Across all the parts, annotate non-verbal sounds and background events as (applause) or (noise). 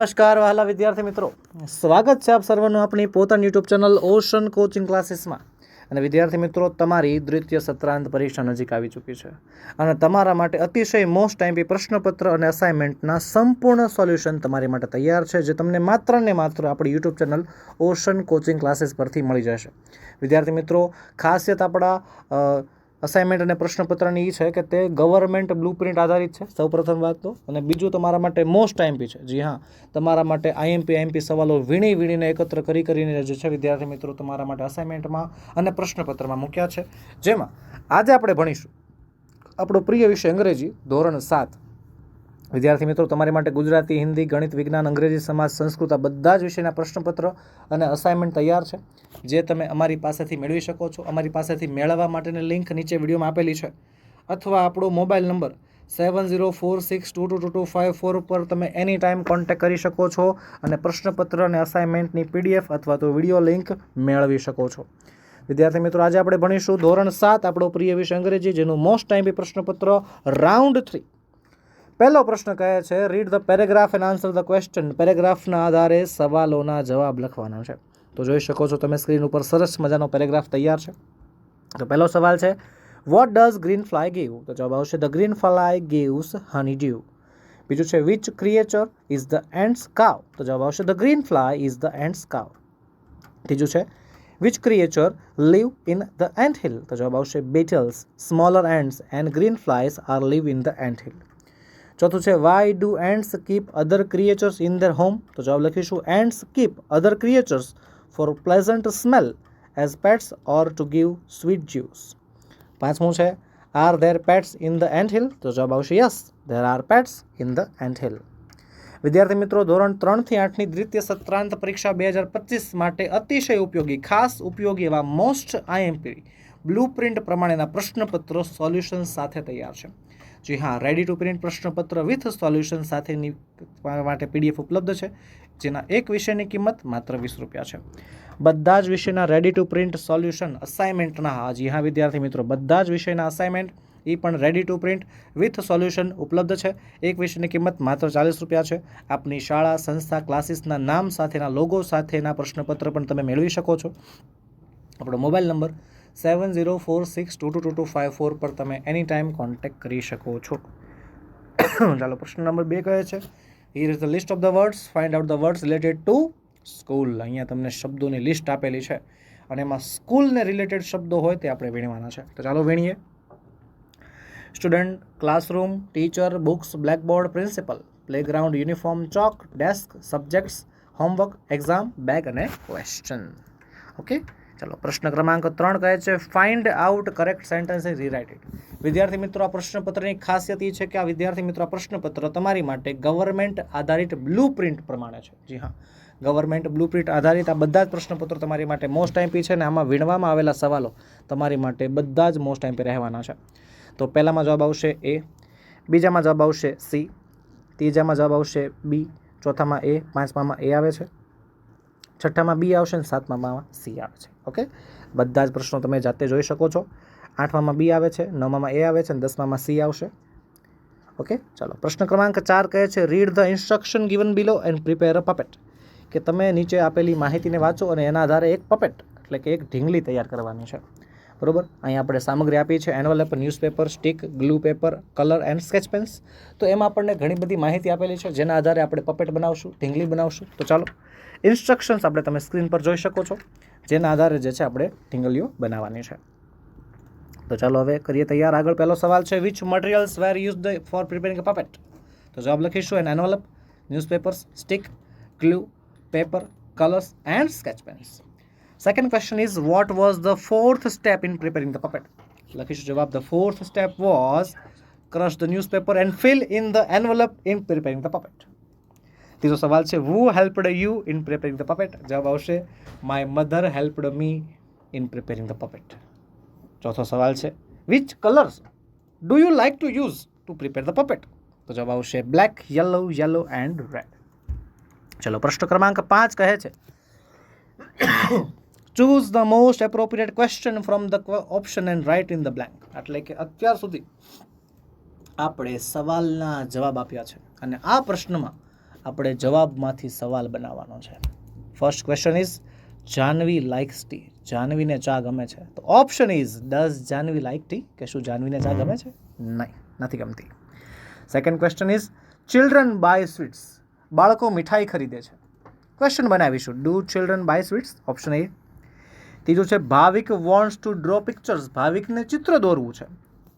નમસ્કાર વહાલા વિદ્યાર્થી મિત્રો. સ્વાગત છે આપ સર્વનું આપણી પોતાની યુટ્યુબ ચેનલ ઓશન કોચિંગ ક્લાસીસમાં અને વિદ્યાર્થી મિત્રો, તમારી દ્વિતીય સત્રાંત પરીક્ષા નજીક આવી ચૂકી છે. અને તમારા માટે અતિશય મોસ્ટ ટાઈમપી પ્રશ્નપત્ર અને અસાઇનમેન્ટના સંપૂર્ણ સોલ્યુશન તમારી માટે તૈયાર છે, જે તમને માત્ર ને માત્ર આપણી YouTube channel Ocean coaching classes પરથી મળી જશે. વિદ્યાર્થી મિત્રો, ખાસિયત આપણા અસાઇનમેન્ટ અને પ્રશ્નપત્રની એ છે કે તે ગવર્મેન્ટ બ્લુપ્રિન્ટ આધારિત છે સૌપ્રથમ વાત તો. અને બીજું તમારા માટે મોસ્ટ આઈએમપી છે. જી હા, તમારા માટે આઈએમપી આઈએમપી સવાલો વીણી વીણીને એકત્ર કરી કરીને જે છે, વિદ્યાર્થી મિત્રો, તમારા માટે અસાઇનમેન્ટમાં અને પ્રશ્નપત્રમાં મૂક્યા છે. જેમાં આજે આપણે ભણીશું આપણો પ્રિય વિષય અંગ્રેજી, ધોરણ સાત. વિદ્યાર્થી મિત્રો, તમારી માટે ગુજરાતી, હિન્દી, ગણિત, વિજ્ઞાન, અંગ્રેજી, સમાજ, સંસ્કૃત આ બધા જ વિષયના પ્રશ્નપત્ર અને અસાઇનમેન્ટ તૈયાર છે. જે તમે અમારી પાસેથી મેળવી શકો છો. અમારી પાસેથી મેળવવા માટેની લિંક નીચે વિડીયોમાં આપેલી છે. અથવા આપણો mobile number seven zero four six two two two two five four ઉપર તમે એની ટાઈમ કોન્ટેક કરી શકો છો અને પ્રશ્નપત્ર અને અસાઇનમેન્ટની પીડીએફ અથવા તો વીડિયો લિંક મેળવી શકો છો. વિદ્યાર્થી મિત્રો, આજે આપણે ભણીશું ધોરણ સાત, આપણો પ્રિય વિષય અંગ્રેજી, જેનું મોસ્ટ ટાઈમ પ્રશ્નપત્ર રાઉન્ડ થ્રી પહેલો પ્રશ્ન કહે છે read the paragraph and answer the question પેરેગ્રાફના આધારે સવાલોના જવાબ લખવાના છે. તો જોઈ શકો છો તમે સ્ક્રીન ઉપર સરસ મજાનો પેરેગ્રાફ તૈયાર છે. તો પહેલો સવાલ છે what does green fly give તો જવાબ આવશે the green fly gives honey dew બીજું છે which creature is the ants cow તો જવાબ આવશે the green fly is the ants cow ત્રીજું છે which creature live in the ant hill તો જવાબ આવશે beetles smaller ants and green flies are live in the ant hill ચોથું છે why do ants keep other creatures in their home તો જવાબ લખીશું ants keep other creatures for pleasant smell as pets or to give sweet juice પાંચમું છે are there pets in the ant hill તો જવાબ આવશે yes there are pets in the ant hill વિદ્યાર્થી મિત્રો, ધોરણ ત્રણથી આઠની દ્વિતીય સત્રાંત પરીક્ષા બે હજાર પચીસ માટે અતિશય ઉપયોગી, ખાસ ઉપયોગી એવા મોસ્ટ આઈએમપી બ્લુ પ્રિન્ટ પ્રમાણેના પ્રશ્નપત્રો સોલ્યુશન સાથે તૈયાર છે. જી હા રેડી ટુ પ્રિન્ટ પ્રશ્નપત્ર વિથ સોલ્યુશન સાથેની માટે પીડીએફ ઉપલબ્ધ છે. જેના એક વિષયની કિંમત માત્ર વીસ રૂપિયા છે. બધા જ વિષયના રેડી ટુ પ્રિન્ટ સોલ્યુશન અસાઇનમેન્ટના જી હા, વિદ્યાર્થી મિત્રો, બધા જ વિષયના અસાઇનમેન્ટ એ પણ ready to print with solution ઉપલબ્ધ છે. એક વિષયની કિંમત માત્ર ચાલીસ રૂપિયા છે. આપની શાળા, સંસ્થા, ક્લાસીસના નામ સાથેના લોગો સાથેના પ્રશ્નપત્ર પણ તમે મેળવી શકો છો. આપણો mobile number seven zero four six two two two two five four પર તમે એની ટાઈમ કોન્ટેક્ટ કરી શકો છો. (coughs) ચાલો, પ્રશ્ન નંબર બે કહે છે. Here is the list of the words find out the words related to school અહીંયા તમને શબ્દોની લિસ્ટ આપેલી છે. અને એમાં સ્કૂલને રિલેટેડ શબ્દો હોય તે આપણે વીણવાના છે. તો ચાલો વીણીએ. Student classroom teacher books blackboard principal playground uniform chalk desk subjects homework exam bag અને ક્વેશ્ચન ઓકે ચલો, પ્રશ્ન ક્રમાંક ત્રણ કહે છે find out correct sentence rewrite it વિદ્યાર્થી મિત્રો, આ પ્રશ્નપત્રની ખાસિયત એ છે કે આ વિદ્યાર્થી મિત્રો, આ પ્રશ્નપત્ર તમારી માટે ગવર્મેન્ટ આધારિત બ્લુ પ્રિન્ટ પ્રમાણે છે. જી હા ગવર્મેન્ટ બ્લુ પ્રિન્ટ આધારિત આ બધા જ પ્રશ્નપત્રો તમારી માટે મોસ્ટ એમ્પી છે અને આમાં વીણવામાં આવેલા સવાલો તમારી માટે બધા જ મોસ્ટ એમ્પી રહેવાના છે. તો પહેલામાં જવાબ આવશે એ, બીજામાં જવાબ આવશે સી, ત્રીજામાં જવાબ આવશે બી, ચોથામાં એ, પાંચમામાં એ આવે છે. છઠ્ઠામાં બી આવશે અને સાતમામાં સી આવે છે. ઓકે? બધા જ પ્રશ્નો તમે જાતે જોઈ શકો છો. આઠમામાં બી આવે છે, નવમામાં એ આવે છે અને દસમામાં સી આવશે. ઓકે? ચાલો, પ્રશ્ન ક્રમાંક ચાર કહે છે read the instruction given below and prepare a puppet કે તમે નીચે આપેલી માહિતીને વાંચો અને એના આધારે એક પપેટ એટલે કે એક ઢીંગલી તૈયાર કરવાની છે. બરોબર? અહીં આપણે સામગ્રી આપી છે envelope newspaper stick glue paper colour and sketch pens તો એમાં આપણને ઘણી બધી માહિતી આપેલી છે, જેના આધારે આપણે પપેટ બનાવશું, ઢીંગલી બનાવશું. તો ચાલો ઇન્સ્ટ્રક્શન્સ આપણે તમે સ્ક્રીન પર જોઈ શકો છો, જેના આધારે જે છે આપણે ઢીંગલીઓ બનાવવાની છે. તો ચાલો હવે કરીએ તૈયાર. આગળ પહેલો સવાલ છે which materials were use the for preparing a puppet તો જવાબ લખીશું, an envelope newspapers stick glue paper colours and sketch pens second question is what was the fourth step in preparing the puppet લખીશું જવાબ the fourth step was crush the newspaper and fill in the envelope in preparing the puppet ત્રીજો સવાલ છે who helped you in preparing the puppet જવાબ આવશે my mother helped me in preparing the puppet ચોથો સવાલ છે which colours do you like to use to prepare the puppet તો જવાબ આવશે black yellow yellow and red ચલો પ્રશ્ન ક્રમાંક પાંચ કહે છે choose the most appropriate question from the option and write in the blank એટલે કે અત્યાર સુધી આપણે સવાલના જવાબ આપ્યા છે અને આ પ્રશ્નમાં આપણે જવાબમાંથી સવાલ બનાવવાનો છે. First question is Janvi likes tea જાનવીને ચા ગમે છે? તો option is does Janvi like tea કે શું જાનવીને ચા ગમે છે? નહીં, નથી ગમતી. Second question is children buy sweets બાળકો મીઠાઈ ખરીદે છે. ક્વેશ્ચન બનાવીશું. Do children buy sweets option A ત્રીજું છે, Bhavik wants to draw pictures ભાવિકને ચિત્ર દોરવું છે.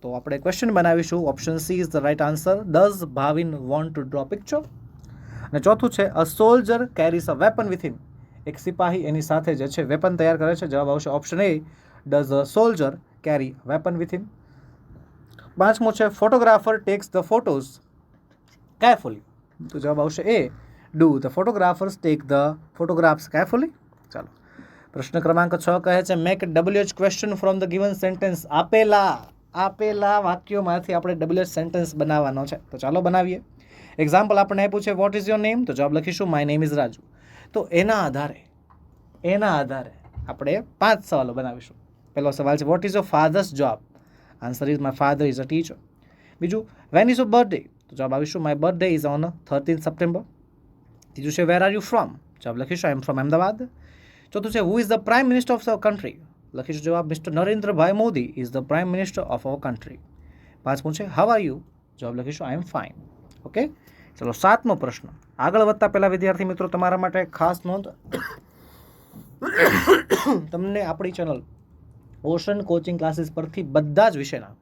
તો આપણે ક્વેશ્ચન બનાવીશું. Option C is the right answer does Bhavin want to draw picture અને ચોથું છે a soldier carries a weapon with him એક સિપાહી એની સાથે જે છે વેપન તૈયાર કરે છે. જવાબ આવશે option A does a soldier carry weapon with him પાંચમું છે photographer takes the photos carefully તો જવાબ આવશે A do the photographers take the photographs carefully ચાલો. પ્રશ્ન ક્રમાંક છ કહે છે, make WH question from the given sentence આપેલા આપેલા વાક્યોમાંથી આપણે ડબલ્યુએચ સેન્ટેન્સ બનાવવાનો છે. તો ચાલો બનાવીએ. એક્ઝામ્પલ આપણને આપ્યું છે વોટ ઇઝ યોર નેમ તો જવાબ લખીશું માય નેમ ઇઝ રાજુ તો એના આધારે એના આધારે આપણે પાંચ સવાલો બનાવીશું. પહેલો સવાલ છે what is your father's job answer is my father is a teacher બીજું વેન ઇઝ યોર બર્થડે તો જવાબ આવીશું my birthday is on thirteen September ત્રીજું છે વેર આર યુ ફ્રોમ જવાબ લખીશું આઈ એમ ફ્રોમ અમદાવાદ ચોથું છે who is the prime minister of the country લખીશું જવાબ mister Narendrabhai Modi is the prime minister of our country પાંચમું છે હાવ આર યુ જવાબ લખીશું આઈ એમ ફાઇન ઓકે ચલો, સાતમો પ્રશ્ન. આગળ વધતા પહેલાં વિદ્યાર્થી મિત્રો, તમારા માટે ખાસ નોંધ. (coughs) તમને આપણી ચેનલ ઓશન કોચિંગ ક્લાસીસ પરથી બધા જ વિષયના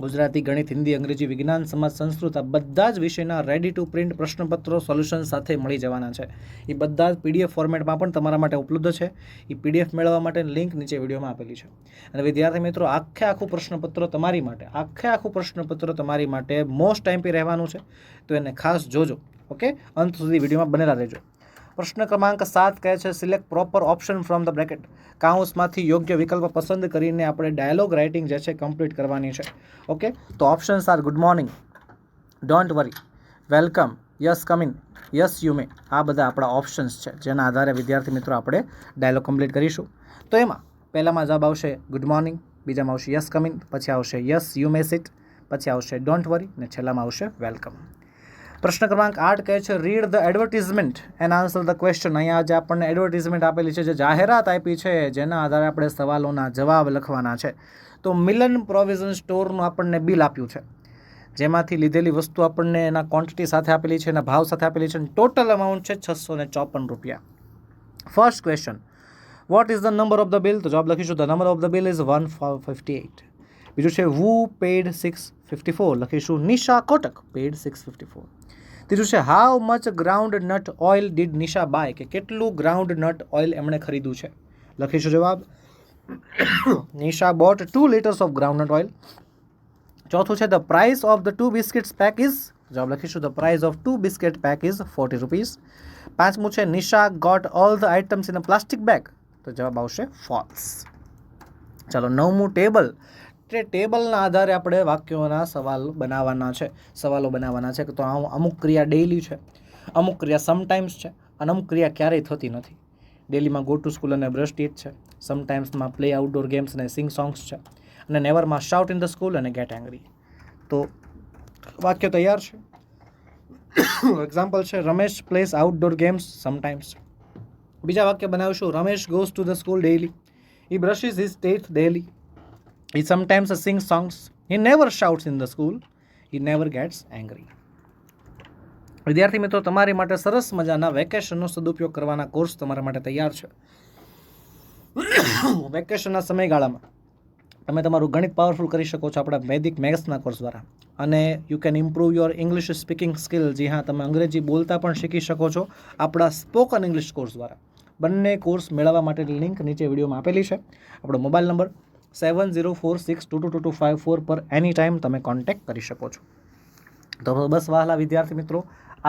ગુજરાતી, ગણિત, હિન્દી, અંગ્રેજી, વિજ્ઞાન, સમાજ, સંસ્કૃત, આ બધા જ વિષયના રેડી ટુ પ્રિન્ટ પ્રશ્નપત્રો સોલ્યુશન સાથે મળી જવાના છે. એ બધા જ પીડીએફ ફોર્મેટમાં પણ તમારા માટે ઉપલબ્ધ છે. એ પીડીએફ મેળવવા માટે લિંક નીચે વિડીયોમાં આપેલી છે. અને વિદ્યાર્થી મિત્રો, આખે આખું પ્રશ્નપત્ર તમારી માટે, આખે આખું પ્રશ્નપત્ર તમારી માટે મોસ્ટ ટાઈમથી રહેવાનું છે. તો એને ખાસ જોજો ઓકે અંત સુધી વિડીયોમાં બનેલા રહેજો. પ્રશ્ન ક્રમાંક સાત કહે છે select proper option from the bracket કાઉન્સમાંથી યોગ્ય વિકલ્પ પસંદ કરીને આપણે ડાયલોગ રાઇટિંગ જે છે કમ્પ્લીટ કરવાની છે. ઓકે તો options are good morning don't worry welcome yes come in yes you may આ બધા આપણા ઓપ્શન્સ છે, જેના આધારે વિદ્યાર્થી મિત્રો આપણે ડાયલોગ કમ્પ્લીટ કરીશું. તો એમાં પહેલામાં જવાબ આવશે ગુડ મોર્નિંગ બીજામાં આવશે યસ કમિન પછી આવશે યસ યુ મે સિટ પછી આવશે ડોન્ટ વરી અને છેલ્લામાં આવશે વેલકમ પ્રશ્ન ક્રમાંક આઠ કહે છે read the advertisement and answer the question અહીંયા જે આપણને એડવર્ટિઝમેન્ટ આપેલી છે, જે જાહેરાત આપી છે, જેના આધારે આપણે સવાલોના જવાબ લખવાના છે. તો મિલન પ્રોવિઝન સ્ટોરનું આપણને બિલ આપ્યું છે. જેમાંથી લીધેલી વસ્તુ આપણને એના ક્વોન્ટિટી સાથે આપેલી છે, એના ભાવ સાથે આપેલી છે ટોટલ અમાઉન્ટ છે છસો ને ચોપન રૂપિયા. First question what is the number of the bill તો જવાબ લખીશું. The number of the bill is one fifty eight બીજું છે who paid six fifty four લખીશું. Nisha Kotak paid six fifty four ત્રીજું છે how much groundnut oil did Nisha buy કે કેટલું ગ્રાઉન્ડ નટ ઓઇલ એમણે ખરીદ્યું છે? લખીશું જવાબ. Nisha bought two litres of groundnut oil ચોથું છે the price of the two biscuits pack is જવાબ લખીશું the price of two biscuit pack is forty rupees પાંચમું છે Nisha got all the items in a plastic bag તો જવાબ આવશે false ચાલો, નવમું ટેબલ. તે ટેબલના આધારે આપણે વાક્યોના સવાલ બનાવવાના છે, સવાલો બનાવવાના છે કે તો અમુક ક્રિયા ડેઇલી છે, અમુક ક્રિયા સમટાઈમ્સ છે અને અમુક ક્રિયા ક્યારેય થતી નથી. ડેલીમાં ગો ટુ સ્કૂલ અને બ્રશ ટીચ છે સમટાઈમ્સમાં પ્લે આઉટડોર ગેમ્સ અને સિંગ સોંગ્સ છે અને નેવરમાં શાઉટ ઇન ધ સ્કૂલ અને ગેટ એંગ્રી તો વાક્ય તૈયાર છે? એક્ઝામ્પલ છે, Ramesh plays outdoor games sometimes બીજા વાક્ય બનાવીશું, Ramesh goes to the school daily he brushes his teeth daily. He sometimes sings songs. He never shouts in the school. He never gets angry. વિદ્યાર્થી મિત્રો, તમારી માટે સરસ મજાના વેકેશનનો સદુપયોગ કરવાના કોર્સ તમારા માટે તૈયાર છે વેકેશનના સમયગાળામાં તમે તમારું ગણિત પાવરફુલ કરી શકો છો આપણા વૈદિક મેથ્સના કોર્સ દ્વારા અને you can improve your English speaking skill જી હા, તમે અંગ્રેજી બોલતા પણ શીખી શકો છો આપણા સ્પોકન ઇંગ્લિશ કોર્સ દ્વારા બંને કોર્સ મેળવવા માટેની લિંક નીચે વિડીયોમાં આપેલી છે આપણો mobile number seven zero four six two two two two five four પર એની ટાઈમ તમે કોન્ટેક્ટ કરી શકો છો. તો બસ વહાલા વિદ્યાર્થી મિત્રો,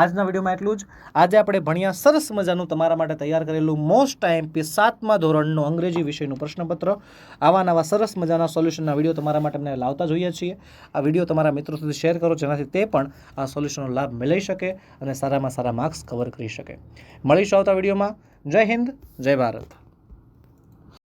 આજના વિડીયોમાં એટલું જ. આજે આપણે ભણ્યા સરસ મજાનું તમારા માટે તૈયાર કરેલું મોસ્ટ ટાઈમ સાતમા ધોરણનું અંગ્રેજી વિષયનું પ્રશ્નપત્ર. આવા નવા સરસ મજાના સોલ્યુશનના વીડિયો તમારા માટે અમને લાવતા જોઈએ છીએ. આ વીડિયો તમારા મિત્રો સુધી શેર કરો, જેનાથી તે પણ આ સોલ્યુશનનો લાભ મેળવી શકે અને સારામાં સારા માર્ક્સ કવર કરી શકે. મળીશું આવતા વિડીયોમાં. જય હિન્દ, જય ભારત.